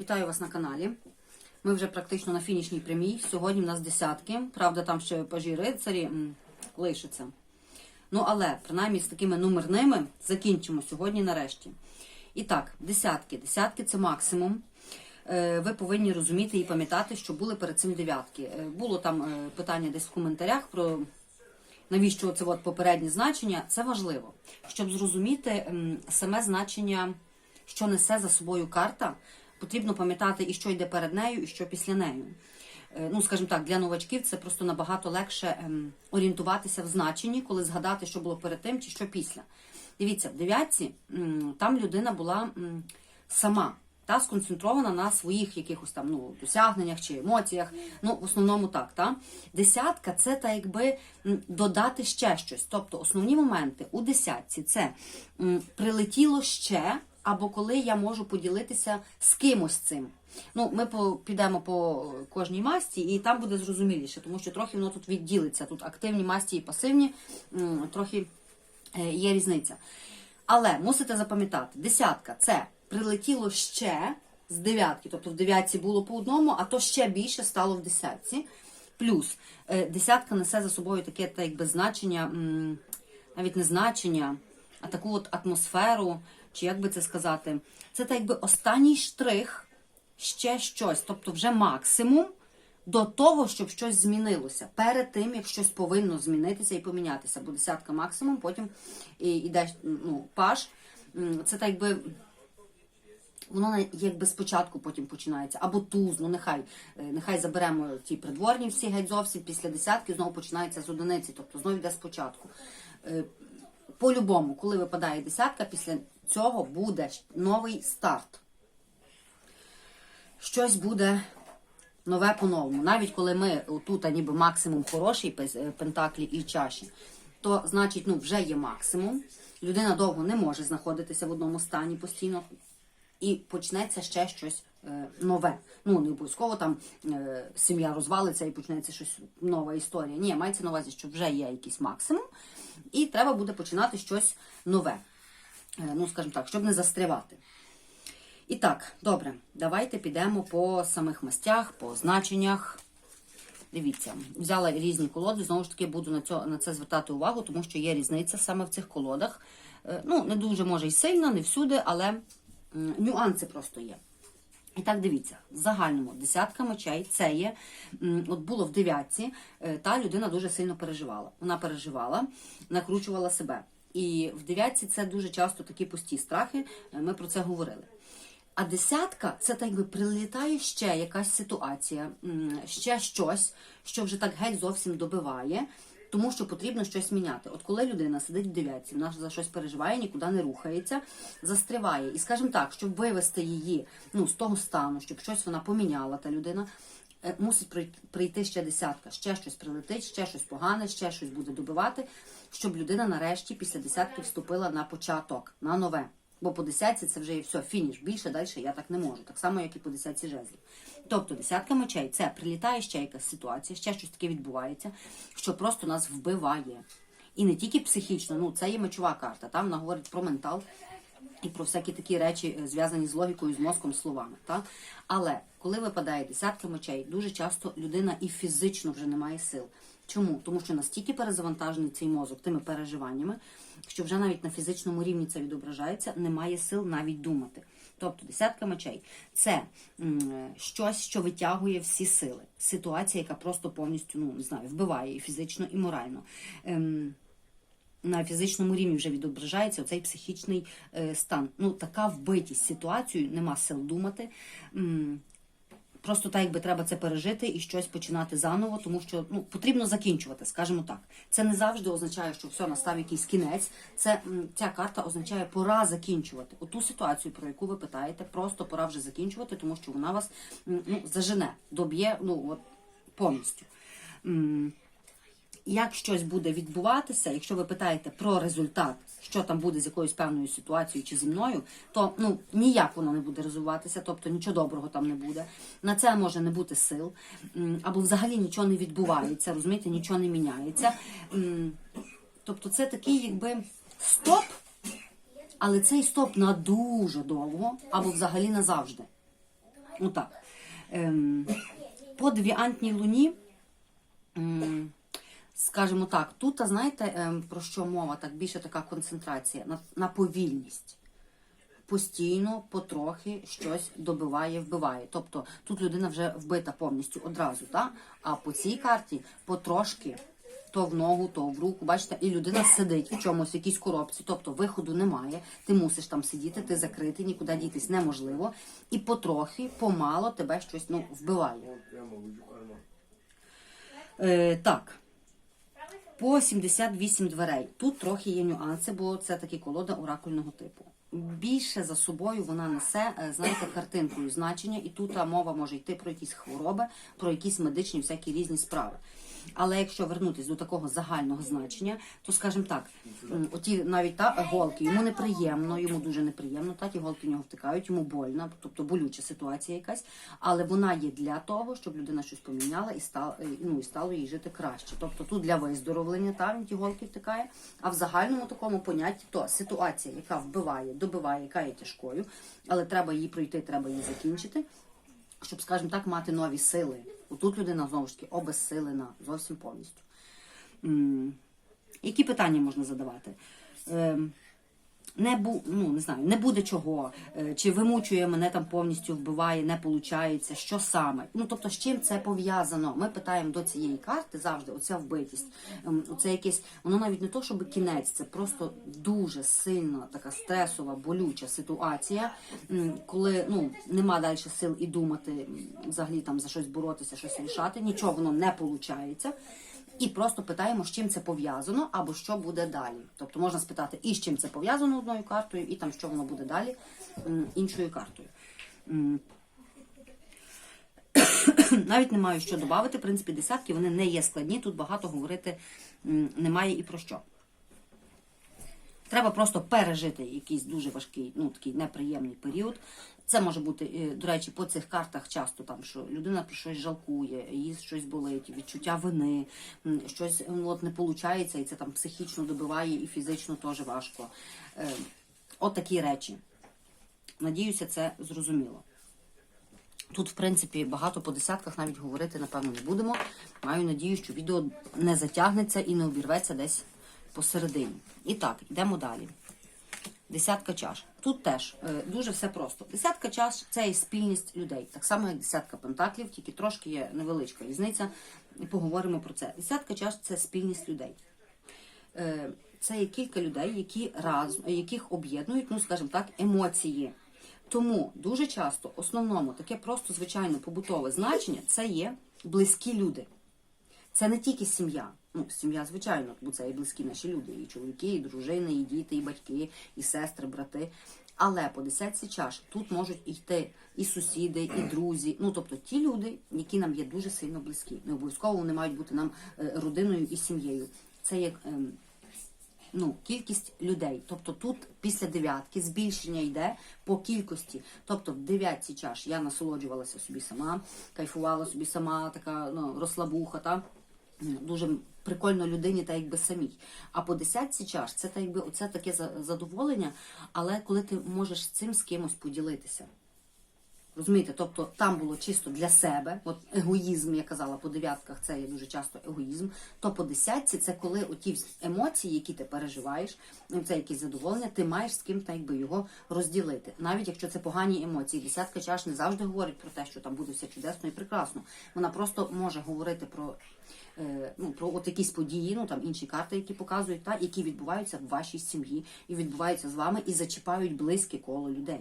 Вітаю вас на каналі. Ми вже практично на фінішній прямій. Сьогодні в нас десятки. Правда, там ще пажі рицарі м, лишаться. Ну, але принаймні з такими номерними закінчимо сьогодні нарешті. І так, десятки. Десятки це максимум. Е, Ви повинні розуміти і пам'ятати, що були перед цим дев'ятки. Е, Було там е, питання десь в коментарях про навіщо це от попереднє значення. Це важливо, щоб зрозуміти саме значення, що несе за собою карта. Потрібно пам'ятати і що йде перед нею, і що після нею. Е, Ну, скажімо так, для новачків це просто набагато легше ем, орієнтуватися в значенні, коли згадати, що було перед тим чи що після. Дивіться, в дев'ятці там людина була сама та сконцентрована на своїх якихось там ну, досягненнях чи емоціях. Ну, в основному так. Та? Десятка це та якби додати ще щось. Тобто основні моменти у десятці це прилетіло ще, або коли я можу поділитися з кимось цим. Ну, ми по, підемо по кожній масті, і там буде зрозуміліше, тому що трохи воно тут відділиться. Тут активні масті і пасивні, трохи е, є різниця. Але мусите запам'ятати, десятка це прилетіло ще з дев'ятки, тобто в дев'ятці було по одному, а то ще більше стало в десятці. Плюс е, десятка несе за собою таке та якби значення, навіть не значення, а таку от атмосферу, чи як би це сказати, це так якби останній штрих, ще щось, тобто вже максимум до того, щоб щось змінилося. Перед тим, як щось повинно змінитися і помінятися. Бо десятка максимум, потім іде ну, паш. Це так якби. Воно якби спочатку потім починається, або туз, ну нехай, е, нехай заберемо ті придворні всі геть зовсім після десятки, знову починається з одиниці, тобто знову йде спочатку. Е, По-любому, коли випадає десятка, після цього буде новий старт. Щось буде нове по-новому. Навіть коли ми тут ніби максимум хороший е, пентаклі і чаші, то значить ну, вже є максимум. Людина довго не може знаходитися в одному стані постійно. І почнеться ще щось е, нове. Ну, не обов'язково там е, сім'я розвалиться і почнеться щось нова історія. Ні, мається на увазі, що вже є якийсь максимум, і треба буде починати щось нове. Е, ну, скажімо так, щоб не застрявати. І так, добре, давайте підемо по самих мастях, по значеннях. Дивіться, взяла різні колоди, знову ж таки буду на, цьо, на це звертати увагу, тому що є різниця саме в цих колодах. Е, Ну, не дуже може і сильно, не всюди, але нюанси просто є. І так, дивіться, в загальному десятка мечей це є. От було в дев'ятці, е, та людина дуже сильно переживала. Вона переживала, накручувала себе. І в дев'ятці це дуже часто такі пусті страхи. е, Ми про це говорили. А десятка це так би прилітає ще якась ситуація, ще щось, що вже так геть зовсім добиває, тому що потрібно щось міняти. От коли людина сидить в дев'ятці, вона за щось переживає, нікуди не рухається, застріває. І скажімо так, щоб вивести її ну, з того стану, щоб щось вона поміняла, та людина. Е, Мусить прий- прийти ще десятка, ще щось прилетить, ще щось погане, ще щось буде добивати, щоб людина нарешті після десятки вступила на початок, на нове. Бо по десятці це вже є все, фініш. Більше далі я так не можу. Так само, як і по десятці жезлів. Тобто десятка мечей це прилітає ще якась ситуація, ще щось таке відбувається, що просто нас вбиває. І не тільки психічно, ну це є мечова карта. Там вона говорить про ментал і про всякі такі речі, е, зв'язані з логікою, з мозком, словами. Та? Але коли випадає десятка мечей, дуже часто людина і фізично вже не має сил. Чому? Тому що настільки перезавантажений цей мозок тими переживаннями, що вже навіть на фізичному рівні це відображається, немає сил навіть думати. Тобто десятка мечей це щось, що витягує всі сили. Ситуація, яка просто повністю ну не знаю, вбиває і фізично, і морально. Ем, на фізичному рівні вже відображається оцей психічний е, стан. Ну, така вбитість ситуацією, нема сил думати. М, Просто так, якби треба це пережити і щось починати заново, тому що ну потрібно закінчувати, скажімо так. Це не завжди означає, що все настав якийсь кінець. Це ця карта означає пора закінчувати. Оту ситуацію, про яку ви питаєте, просто пора вже закінчувати, тому що вона вас ну, зажене, доб'є ну от повністю. Як щось буде відбуватися, якщо ви питаєте про результат, що там буде з якоюсь певною ситуацією чи зі мною, то ну ніяк воно не буде розвиватися, тобто нічого доброго там не буде. На це може не бути сил, або взагалі нічого не відбувається, розумієте, нічого не міняється. Тобто, це такий, якби стоп, але цей стоп на дуже довго, або взагалі назавжди. Ну так. Ем, по девіантній луні, скажімо так, тут, а знаєте, ем, про що мова? Так більше така концентрація на, на повільність. Постійно, потрохи щось добиває, вбиває. Тобто тут людина вже вбита повністю одразу, та? а по цій карті потрошки, то в ногу, то в руку, бачите, і людина сидить в чомусь, в якійсь коробці, тобто виходу немає, ти мусиш там сидіти, ти закритий, нікуди дітись неможливо. І потрохи, помало тебе щось ну, вбиває. Е, так. По 78 дверей. Тут трохи є нюанси, бо це такі колода оракульного типу. Більше за собою вона несе, е, знаєте, картинкою значення, і тут мова може йти про якісь хвороби, про якісь медичні всякі різні справи. Але якщо вернутись до такого загального значення, то скажімо так, оті навіть та голки, йому неприємно, йому дуже неприємно, так, і голки в нього втикають, йому больно, тобто болюча ситуація якась, але вона є для того, щоб людина щось поміняла і стало, ну, і стало їй жити краще. Тобто тут для виздоровлення та він ті голки втикає, а в загальному такому понятті то ситуація, яка вбиває, добиває, яка є тяжкою, але треба її пройти, треба її закінчити щоб, скажімо так, мати нові сили. Отут людина знову ж таки обезсилена зовсім повністю. Які питання можна задавати? Не бу, ну не знаю, не буде чого, е, чи вимучує мене там повністю вбиває, не виходить, що саме. Ну тобто, з чим це пов'язано? Ми питаємо до цієї карти завжди оця вбитість. ем, Оце якесь, воно навіть не то, щоб кінець, це просто дуже сильна така стресова, болюча ситуація, коли ну нема далі сил і думати взагалі там за щось боротися, щось рішати, нічого воно не виходить. І просто питаємо, з чим це пов'язано, або що буде далі. Тобто можна спитати, і з чим це пов'язано одною картою, і там що воно буде далі іншою картою. Навіть не маю що додати. В принципі, десятки вони не є складні. Тут багато говорити немає і про що. Треба просто пережити якийсь дуже важкий, ну такий неприємний період. Це може бути, е, до речі, по цих картах часто там, що людина про щось жалкує, їй щось болить, відчуття вини, щось от не виходить, і це там психічно добиває і фізично теж важко. Е, От такі речі. Надіюся, це зрозуміло. Тут, в принципі, багато по десятках навіть говорити, напевно, не будемо. Маю надію, що відео не затягнеться і не обірветься десь посередині. І так, йдемо далі. Десятка чаш. Тут теж е, дуже все просто. Десятка чаш це і спільність людей. Так само, як десятка пентаклів, тільки трошки є невеличка різниця. І поговоримо про це. Десятка чаш це спільність людей. Е, це є кілька людей, які разом, яких об'єднують, ну скажімо так, емоції. Тому дуже часто, основному, таке просто звичайно побутове значення це є близькі люди. Це не тільки сім'я. Ну, сім'я, звичайно, бо це і близькі наші люди, і чоловіки, і дружини, і діти, і батьки, і сестри, брати. Але по десятці чаш тут можуть йти і сусіди, і друзі. Ну тобто ті люди, які нам є дуже сильно близькі. Не обов'язково вони мають бути нам е, родиною і сім'єю. Це як ем, ну, кількість людей. Тобто тут після дев'ятки збільшення йде по кількості. Тобто в дев'ятці чаш я насолоджувалася собі сама, кайфувала собі сама, така ну, розслабуха. Та? Дуже прикольно людині, та якби самій. А по десятці чаш це та якби оце таке за- задоволення, але коли ти можеш цим з кимось поділитися. Розумієте, тобто там було чисто для себе, от егоїзм, я казала, по дев'ятках це є дуже часто егоїзм. То по десятці це коли оті емоції, які ти переживаєш, ну, це якісь задоволення, ти маєш з ким та якби його розділити. Навіть якщо це погані емоції, десятка чаш не завжди говорить про те, що там буде все чудесно і прекрасно. Вона просто може говорити про. е, Ну, про от якісь події, ну там інші карти, які показують, та які відбуваються в вашій сім'ї і відбуваються з вами, і зачіпають близьке коло людей.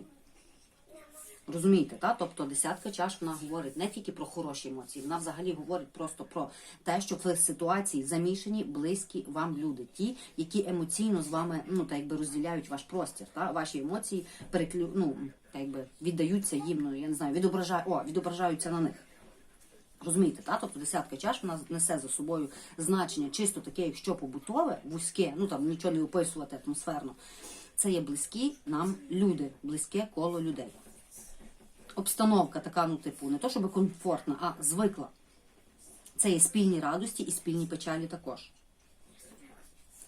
Розумієте, та? Тобто десятка чаш вона говорить не тільки про хороші емоції, вона взагалі говорить просто про те, що в ситуації замішані близькі вам люди, ті, які емоційно з вами ну так якби розділяють ваш простір. Та? Ваші емоції переклю... ну, так якби віддаються їм, ну я не знаю, відображаю... О, відображаються на них. Розумієте, та? Тобто десятка чаш вона несе за собою значення чисто таке, якщо побутове, вузьке, ну там нічого не описувати атмосферно. Це є близькі нам люди, близьке коло людей обстановка така, ну, типу, не то щоб комфортна, а звикла. Це є спільні радості і спільні печалі також.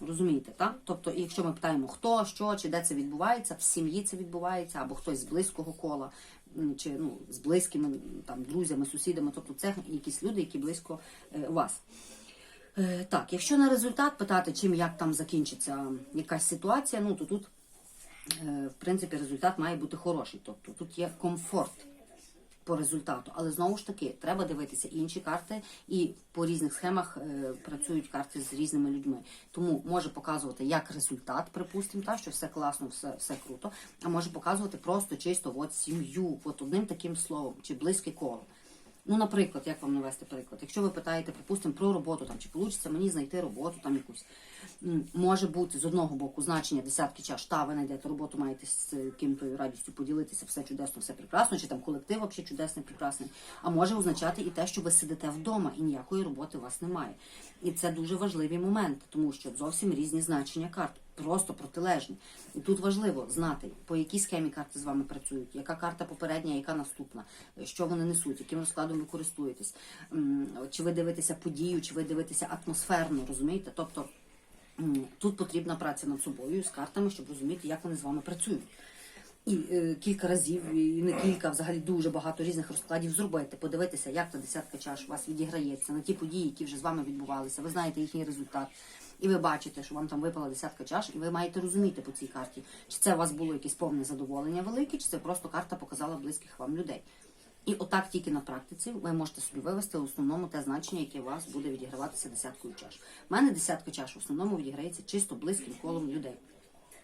Розумієте, так? Тобто, якщо ми питаємо, хто, що, чи де це відбувається, в сім'ї це відбувається, або хтось з близького кола, чи ну, з близькими там, друзями, сусідами, тобто це якісь люди, які близько е, вас. Е, Так, якщо на результат питати, чим як там закінчиться якась ситуація, ну то тут, в принципі, результат має бути хороший. Тобто тут є комфорт по результату. Але знову ж таки, треба дивитися інші карти, і по різних схемах е, працюють карти з різними людьми. Тому може показувати як результат, припустимо, та, що все класно, все, все круто, а може показувати просто чисто от сім'ю, от одним таким словом, чи близьке коло. Ну, наприклад, як вам навести приклад? Якщо ви питаєте, припустимо, про роботу, там, чи вийде мені знайти роботу там якусь, може бути з одного боку значення десятки чаш, та ви знайдете роботу, маєте з ким-то радістю поділитися, все чудесно, все прекрасно, чи там колектив взагалі чудесний, прекрасний. А може означати і те, що ви сидите вдома і ніякої роботи у вас немає. І це дуже важливі моменти, тому що зовсім різні значення карт. Просто протилежні. І тут важливо знати, по якій схемі карти з вами працюють, яка карта попередня, яка наступна, що вони несуть, яким розкладом ви користуєтесь, чи ви дивитеся подію, чи ви дивитеся атмосферно, розумієте? Тобто тут потрібна праця над собою з картами, щоб розуміти, як вони з вами працюють. І е, кілька разів, і не кілька, взагалі дуже багато різних розкладів зробити, подивитися, як та десятка чаш у вас відіграється на ті події, які вже з вами відбувалися. Ви знаєте їхній результат. І ви бачите, що вам там випала десятка чаш, і ви маєте розуміти по цій карті, чи це у вас було якесь повне задоволення велике, чи це просто карта показала близьких вам людей. І отак тільки на практиці ви можете собі вивести в основному те значення, яке у вас буде відіграватися десяткою чаш. У мене десятка чаш в основному відіграється чисто близьким колом людей.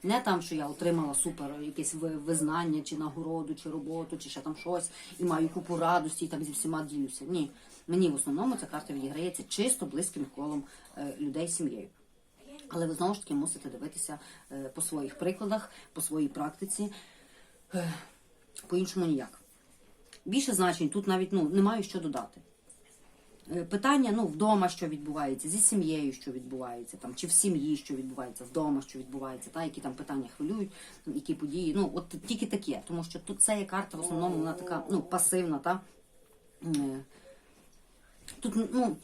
Не там, що я отримала супер якесь ви- визнання, чи нагороду, чи роботу, чи ще там щось, і маю купу радості, і там зі всіма ділюся. Ні. Мені в основному ця карта відіграється чисто близьким колом е, людей сім'єю. Але ви знову ж таки мусите дивитися е, по своїх прикладах, по своїй практиці. Е, По-іншому ніяк. Більше значень тут навіть ну, немає що додати. Е, Питання ну, вдома, що відбувається, зі сім'єю, що відбувається, там, чи в сім'ї, що відбувається, вдома, що відбувається, та, які там питання хвилюють, які події. Ну, от тільки таке, тому що тут є карта в основному, вона така ну, пасивна. Та, Тут ну,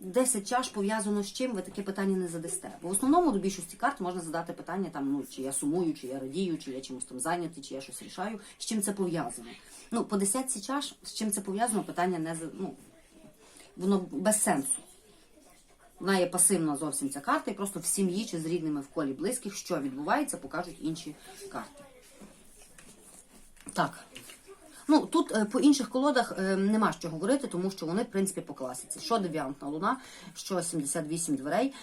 10 чаш пов'язано з чим, ви таке питання не задасте. Бо в основному до більшості карт можна задати питання, там, ну, чи я сумую, чи я радію, чи я чимось там зайнятий, чи я щось рішаю, з чим це пов'язано. Ну, по десятці чаш, з чим це пов'язано, питання не ну, воно без сенсу. Вона є пасивна зовсім ця карта, і просто в сім'ї чи з рідними в колі близьких, що відбувається, покажуть інші карти. Так. Ну, тут е, по інших колодах е, нема що говорити, тому що вони, в принципі, по класиці. Що девіантна луна, що 78 дверей.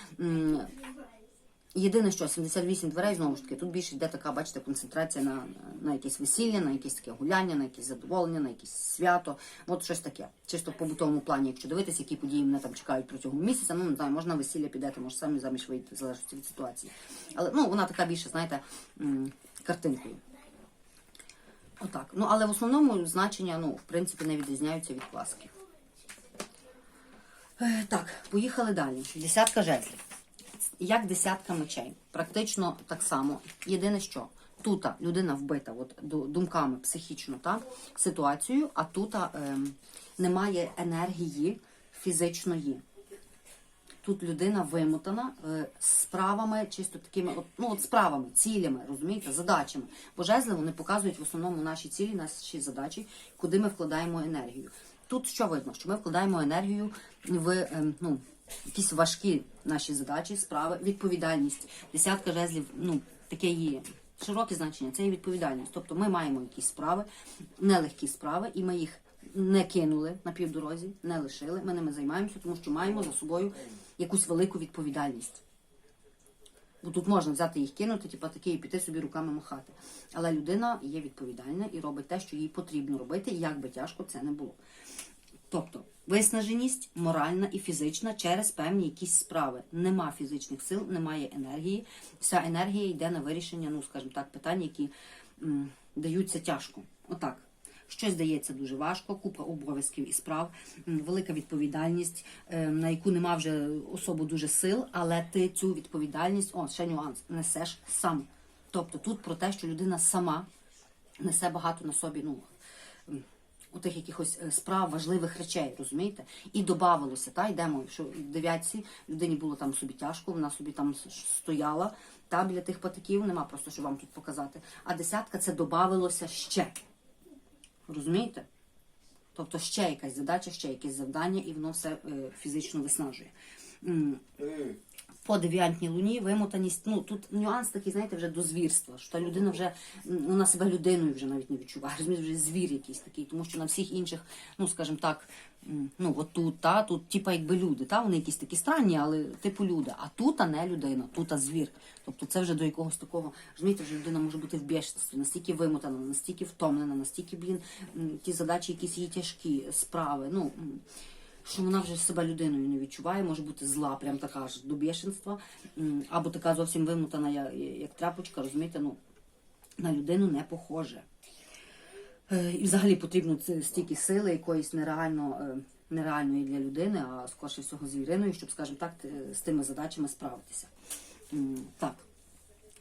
Єдине, що 78 дверей, знову ж таки, тут більше йде така, бачите, концентрація на, на якесь весілля, на якесь таке гуляння, на якесь задоволення, на якесь свято. От щось таке. Чисто в побутовому плані, якщо дивитися, які події мене там чекають протягом місяця, ну не знаю, можна весілля підете, може самі заміж вийти, в залежності від ситуації. Але ну, вона така більше, знаєте, картинкою. Отак. Ну, але в основному значення, ну, в принципі, не відрізняються від класики. Е, Так, поїхали далі. Десятка жезлів. Як десятка мечей. Практично так само. Єдине що. Тут людина вбита от, думками психічно та, ситуацією, а тут ем, немає енергії фізичної. Тут людина вимотана е, справами, чисто такими, от, ну от справами, цілями, розумієте, задачами. Бо жезли вони показують в основному наші цілі, наші задачі, куди ми вкладаємо енергію. Тут що видно, що ми вкладаємо енергію в е, ну, якісь важкі наші задачі, справи, відповідальність. Десятка жезлів, ну, таке є. Широке значення це є відповідальність. Тобто ми маємо якісь справи, нелегкі справи, і ми їх не кинули на півдорозі, не лишили. Ми ними займаємося, тому що маємо за собою якусь велику відповідальність. Бо тут можна взяти їх кинути, типу такі, і піти собі руками махати. Але людина є відповідальна і робить те, що їй потрібно робити, як би тяжко це не було. Тобто виснаженість моральна і фізична через певні якісь справи. Нема фізичних сил, немає енергії. Вся енергія йде на вирішення, ну скажімо так, питань, які м, даються тяжко. Отак. Щось дається дуже важко, купа обов'язків і справ, велика відповідальність, е, на яку нема вже особо дуже сил, але ти цю відповідальність, о, ще нюанс, несеш сам. Тобто тут про те, що людина сама несе багато на собі ну, у тих якихось е, справ, важливих речей, розумієте? І додавалося, та йдемо, що в дев'ятці людині було там собі тяжко, вона собі там стояла, та біля тих патиків, нема просто що вам тут показати. А десятка це додавалося ще. Розумієте? Тобто ще якась задача, ще якесь завдання, і воно все е, фізично виснажує. По девіантній луні вимотаність. Ну тут нюанс такий, знаєте, вже до звірства. Що та людина вже м, вона себе людиною вже навіть не відчуває. Розумієш, вже звір якийсь такий, тому що на всіх інших, ну скажімо так, ну от тут, та тут, типа якби люди, та вони якісь такі странні, але типу люди. А тут а не людина, тут а звір. Тобто це вже до якогось такого, розумієте, вже людина може бути в бєшності, настільки вимотана, настільки втомлена, настільки, блін, ті задачі, якісь її тяжкі справи. Ну що вона вже себе людиною не відчуває, може бути зла, прям така аж до бешенства, або така зовсім вимутана, як, тряпочка, розумієте, ну, на людину не похоже. Е, І взагалі потрібно стільки сили, якоїсь нереально, е, нереальної для людини, а скорше всього звіриною, щоб, скажімо так, з тими задачами справитися. Так,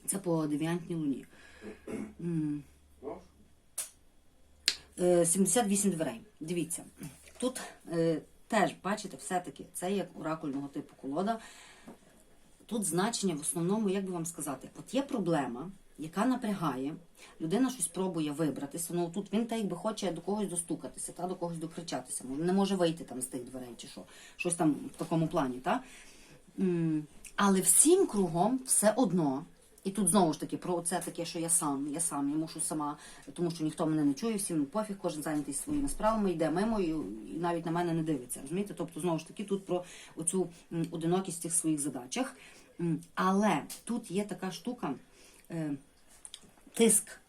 це по девіантній луні. Е, 78 дверей. Дивіться, тут е, теж, бачите, все-таки це як оракульного типу колода. Тут значення в основному, як би вам сказати, от є проблема, яка напрягає, людина щось пробує вибратися. Ну тут він та якби хоче до когось достукатися, та до когось докричатися. Не може вийти там з тих дверей чи що, щось там в такому плані, та? Але всім кругом все одно. І тут знову ж таки про це таке, що я сам, я сам, я мушу сама, тому що ніхто мене не чує, всім пофіг, кожен зайнятий своїми справами, йде мимо і, і навіть на мене не дивиться. Розумієте? Тобто, знову ж таки, тут про оцю одинокість в цих своїх задачах. Але тут є така штука, е, тиск.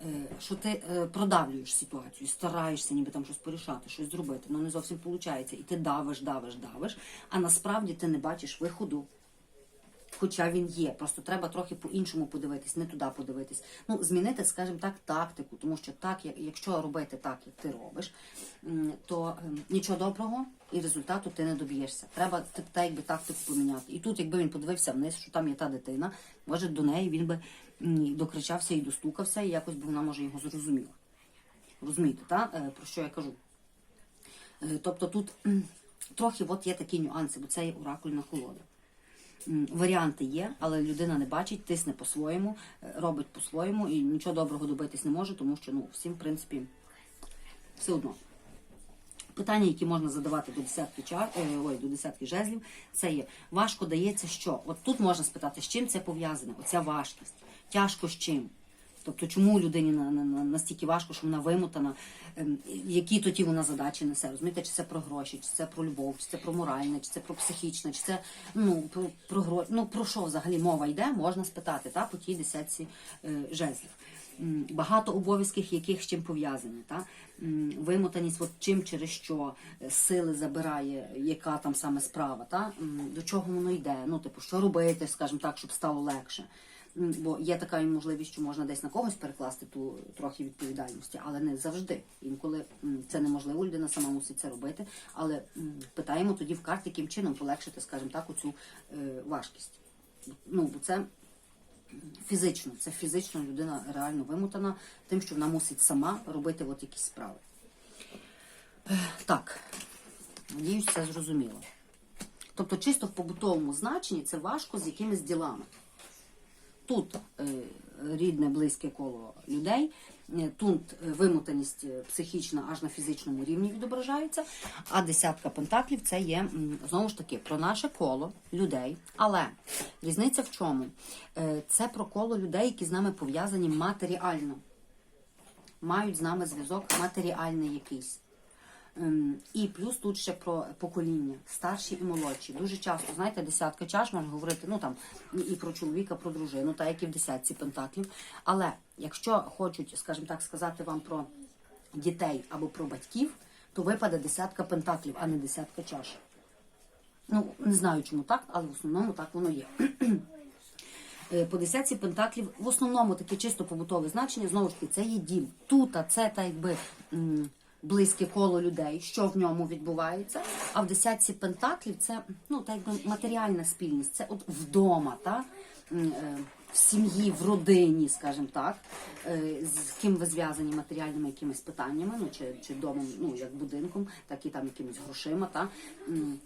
е, Що ти е, продавлюєш ситуацію, стараєшся ніби там щось порішати, щось зробити, але не зовсім виходить. І ти давиш, давиш, давиш, а насправді ти не бачиш виходу. Хоча він є, просто треба трохи по-іншому подивитись, не туди подивитись. Ну, змінити, скажімо так, тактику, тому що так, як- якщо робити так, як ти робиш, то ем, нічого доброго і результату ти не доб'єшся. Треба та якби тактику поміняти. І тут, якби він подивився вниз, що там є та дитина, може до неї він би докричався і достукався, і якось би вона може його зрозуміла. Розумієте, та? Е, про що я кажу? Е, Тобто тут трохи от є такі нюанси, бо це є оракульна колода. Варіанти є, але людина не бачить, тисне по-своєму, е, робить по-своєму і нічого доброго добитись не може, тому що ну, всім, в принципі, все одно. Питання, які можна задавати до десятки чар, е, ой, до десятки жезлів, це є важко дається що? От тут можна спитати, з чим це пов'язане? Оця важкість. Тяжко з чим? Тобто, чому людині на, на, на- настільки важко, що вона вимотана, ем, які тоді вона задачі несе? Розумієте, чи це про гроші, чи це про любов, чи це про моральне, чи це про психічне, чи це ну про, про гро... ну про що взагалі мова йде, можна спитати та по тій десятці е, жезлів. Багато обов'язків, яких з чим пов'язані, та вимотаність, от чим через що е, сили забирає, яка там саме справа, та до чого воно йде. Ну, типу, що робити, скажімо так, щоб стало легше. Бо є така можливість, що можна десь на когось перекласти ту трохи відповідальності, але не завжди. Інколи це неможливо, людина сама мусить це робити. Але питаємо тоді в карті, яким чином полегшити, скажімо так, оцю е, важкість. Ну, бо це фізично, це фізично людина реально вимотана тим, що вона мусить сама робити от якісь справи. Е, Так, надіюсь, це зрозуміло. Тобто, чисто в побутовому значенні це важко з якимись ділами. Тут е, рідне, близьке коло людей, тут е, вимотаність е, психічна аж на фізичному рівні відображається, а десятка пентаклів це є знову ж таки про наше коло людей. Але різниця в чому? Це про коло людей, які з нами пов'язані матеріально, мають з нами зв'язок матеріальний якийсь. Ем, І плюс тут ще про покоління, старші і молодші. Дуже часто, знаєте, десятка чаш можна говорити, ну там і про чоловіка, про дружину, та як і в десятці пентаклів. Але якщо хочуть, скажімо так, сказати вам про дітей або про батьків, то випаде десятка пентаклів, а не десятка чаш. Ну, не знаю, чому так, але в основному так воно є. Е, По десятці пентаклів в основному таке чисто побутове значення, знову ж таки, це є дім. Тут а це так якби близьке коло людей, що в ньому відбувається. А в десятці пентаклів це ну так якби матеріальна спільність, це от вдома, та? Е, в сім'ї, в родині, скажімо так, е, з ким ви зв'язані матеріальними якимись питаннями, ну чи, чи домом, ну як будинком, так і там якимись грошима, та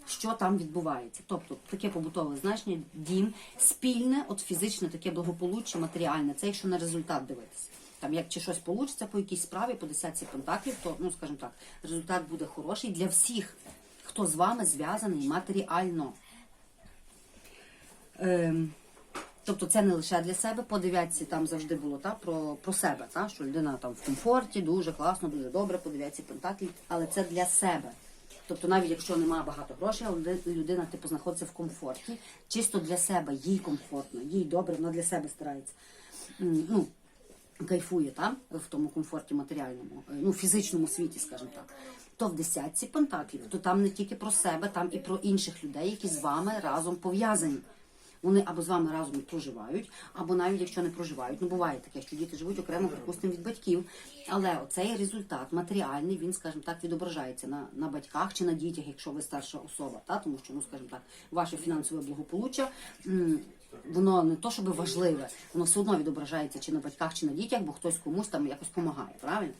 що там відбувається. Тобто таке побутове значення, дім, спільне, от фізичне таке благополуччя, матеріальне. Це якщо на результат дивитися. Там, як чи щось вийде по якійсь справі, по десятці пентаклів, то ну скажімо так, результат буде хороший для всіх, хто з вами зв'язаний матеріально. Ем, Тобто це не лише для себе, по дев'ятці там завжди було та, про, про себе, та, що людина там в комфорті, дуже класно, дуже добре, по дев'ятці пентаклів, але це для себе. Тобто навіть якщо немає багато грошей, людина типу, знаходиться в комфорті, чисто для себе, їй комфортно, їй добре, вона для себе старається. Ну, кайфує там, в тому комфорті матеріальному, е, ну, фізичному світі, скажімо так. То в десятці пентаклів, то там не тільки про себе, там і про інших людей, які з вами разом пов'язані. Вони або з вами разом проживають, або навіть якщо не проживають. Ну буває таке, що діти живуть окремо, припустимо, від батьків. Але оцей результат матеріальний, він, скажімо так, відображається на, на батьках чи на дітях, якщо ви старша особа. Та? Тому що, ну скажімо так, ваше фінансове благополуччя. Воно не то, щоб важливе, воно все одно відображається чи на батьках, чи на дітях, бо хтось комусь там якось допомагає, правильно?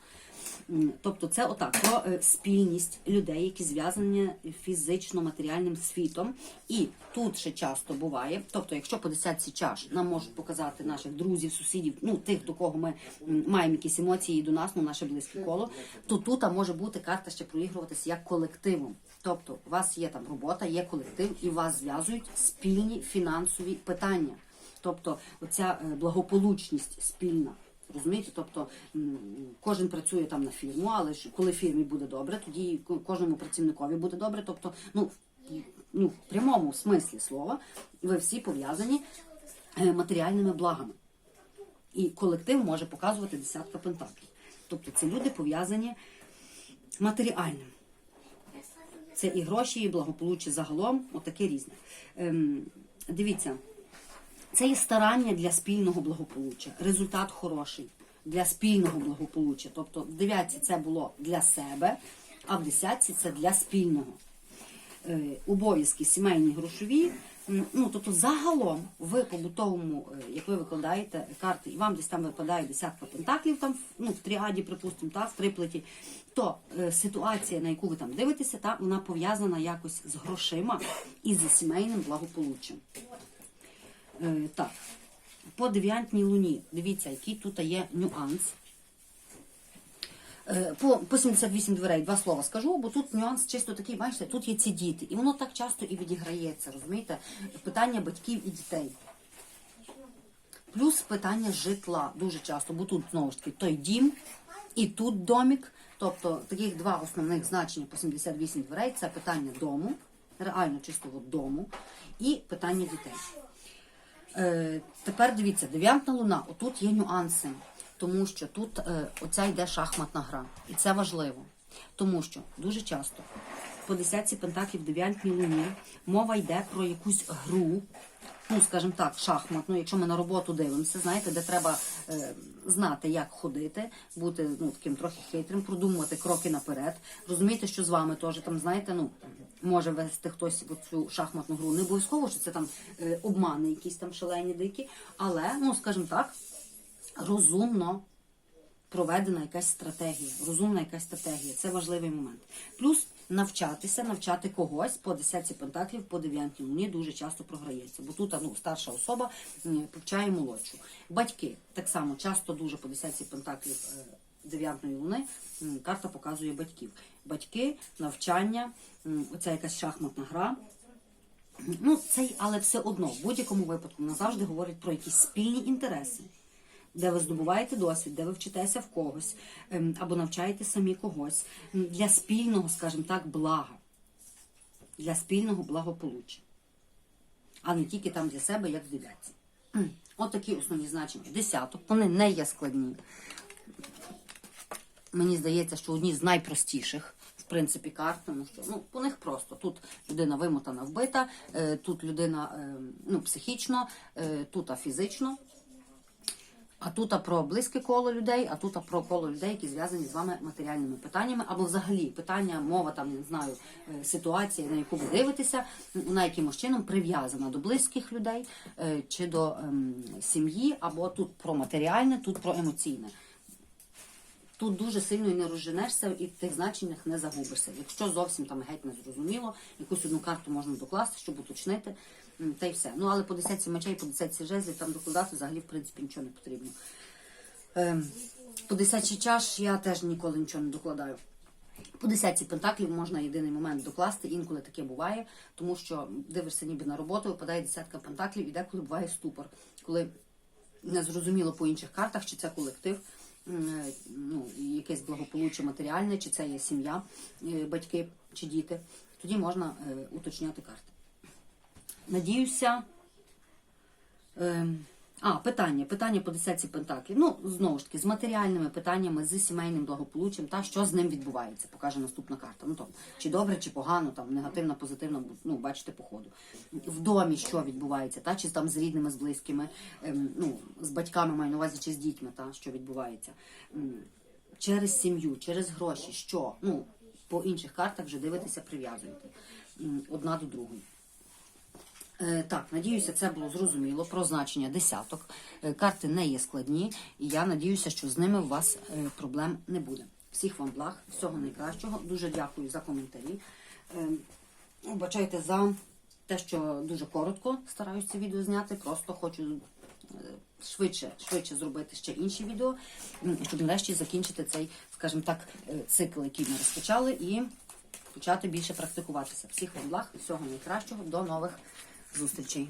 Тобто це отак про е, спільність людей, які зв'язані фізично-матеріальним світом. І тут ще часто буває. Тобто, якщо по десятці чаш нам можуть показати наших друзів, сусідів, ну тих, до кого ми маємо якісь емоції до нас, ну наше близьке коло, то тут може бути карта ще проігруватися як колективом. Тобто, у вас є там робота, є колектив, і вас зв'язують спільні фінансові питання. Тобто, оця е, благополучність спільна. Розумієте, тобто кожен працює там на фірму, але коли фірмі буде добре, тоді кожному працівникові буде добре. Тобто, ну, ну в прямому смислі слова, ви всі пов'язані е, матеріальними благами. І колектив може показувати десятка пентаклів. Тобто це люди пов'язані матеріальним. Це і гроші, і благополуччя загалом, отаке різне. Ем, дивіться, це є старання для спільного благополуччя. Результат хороший для спільного благополуччя. Тобто в дев'ятці це було для себе, а в десятці це для спільного. Е, обов'язки сімейні грошові. Ну, тобто загалом в побутовому, е, як ви викладаєте карти, і вам десь там випадає десятка пентаклів, там ну, в тріаді, припустимо, та, в триплеті, то е, ситуація, на яку ви там дивитеся, та, вона пов'язана якось з грошима і з сімейним благополуччям. Е, так, по дев'ятній луні, дивіться, який тут є нюанс. Е, По, по 78 дверей два слова скажу, бо тут нюанс чисто такий, бачите, тут є ці діти. І воно так часто і відіграється, розумієте? Питання батьків і дітей. Плюс питання житла дуже часто, бо тут знову ж таки той дім і тут домік. Тобто таких два основних значення по 78 дверей це питання дому, реально чистого дому, і питання дітей. Е, тепер дивіться, дев'ятна луна, отут є нюанси, тому що тут е, оця йде шахматна гра. І це важливо. Тому що дуже часто по десятці пентаклів дев'ятній луні мова йде про якусь гру, ну, скажімо так, шахматну, якщо ми на роботу дивимося, знаєте, де треба е, знати, як ходити, бути ну, таким трохи хитрим, продумувати кроки наперед, розуміти, що з вами теж там, знаєте, ну, може вести хтось в цю шахматну гру. Не обов'язково, що це там е, обмани якісь там шалені дикі, але, ну, скажімо так, розумно проведена якась стратегія, розумна якась стратегія. Це важливий момент. Плюс навчатися, навчати когось по десятці пентаклів, по дев'ятій луні дуже часто програється. Бо тут ну, старша особа повчає молодшу. Батьки так само часто дуже по десятці пентаклів. е, Дев'ятої луни карта показує батьків. Батьки, навчання, оця якась шахматна гра. Ну, це, але все одно, в будь-якому випадку, вона завжди говорить про якісь спільні інтереси, де ви здобуваєте досвід, де ви вчитеся в когось, ем, або навчаєте самі когось для спільного, скажімо так, блага, для спільного благополуччя, а не тільки там для себе, як дев'ятці. От такі основні значення. Десяток, вони не є складні. Мені здається, що одні з найпростіших, в принципі, карт, тому що ну, по них просто. Тут людина вимотана, вбита, е, тут людина е, ну, психічно, е, тут а фізично. А тут про близьке коло людей, а тут про коло людей, які зв'язані з вами матеріальними питаннями, або взагалі питання, мова там не знаю, е, ситуація, на яку ви дивитеся, вона якимось чином прив'язана до близьких людей е, чи до ем, сім'ї, або тут про матеріальне, тут про емоційне. Тут дуже сильно і не розженешся, і в тих значеннях не загубишся. Якщо зовсім там геть не зрозуміло, якусь одну карту можна докласти, щоб уточнити, та й все. Ну але по десятці мечей, по десятці жезлів там докладати взагалі в принципі нічого не потрібно. Ем, по десятці чаш я теж ніколи нічого не докладаю. По десятці пентаклів можна єдиний момент докласти, інколи таке буває, тому що дивишся ніби на роботу, випадає десятка пентаклів, і деколи буває ступор, коли не зрозуміло по інших картах, чи це колектив, е, ну, якесь благополуччя матеріальне, чи це є сім'я, е, батьки чи діти. Тоді можна е, уточняти карти. Надіюся. Ем, а, питання. Питання по десятці пентаклів. Ну, знову ж таки, з матеріальними питаннями, з сімейним благополуччям, та що з ним відбувається, покаже наступна карта. Ну то чи добре, чи погано, там негативно, позитивно, ну бачите по ходу. В домі що відбувається, та чи там з рідними, з близькими, ем, ну з батьками маю на увазі, чи з дітьми, та що відбувається. Через сім'ю, через гроші, що ну по інших картах вже дивитися, прив'язуєте одна до другої. Е, Так, надіюся, це було зрозуміло про значення десяток. Е, Карти не є складні, і я надіюся, що з ними у вас е, проблем не буде. Всіх вам благ, всього найкращого. Дуже дякую за коментарі. Вибачайте за те, що дуже коротко стараюся це відео зняти. Просто хочу швидше, швидше зробити ще інші відео, щоб нарешті закінчити цей, скажімо так, цикл, який ми розпочали, і почати більше практикуватися. Всіх вам благ, всього найкращого, до нових зустрічей.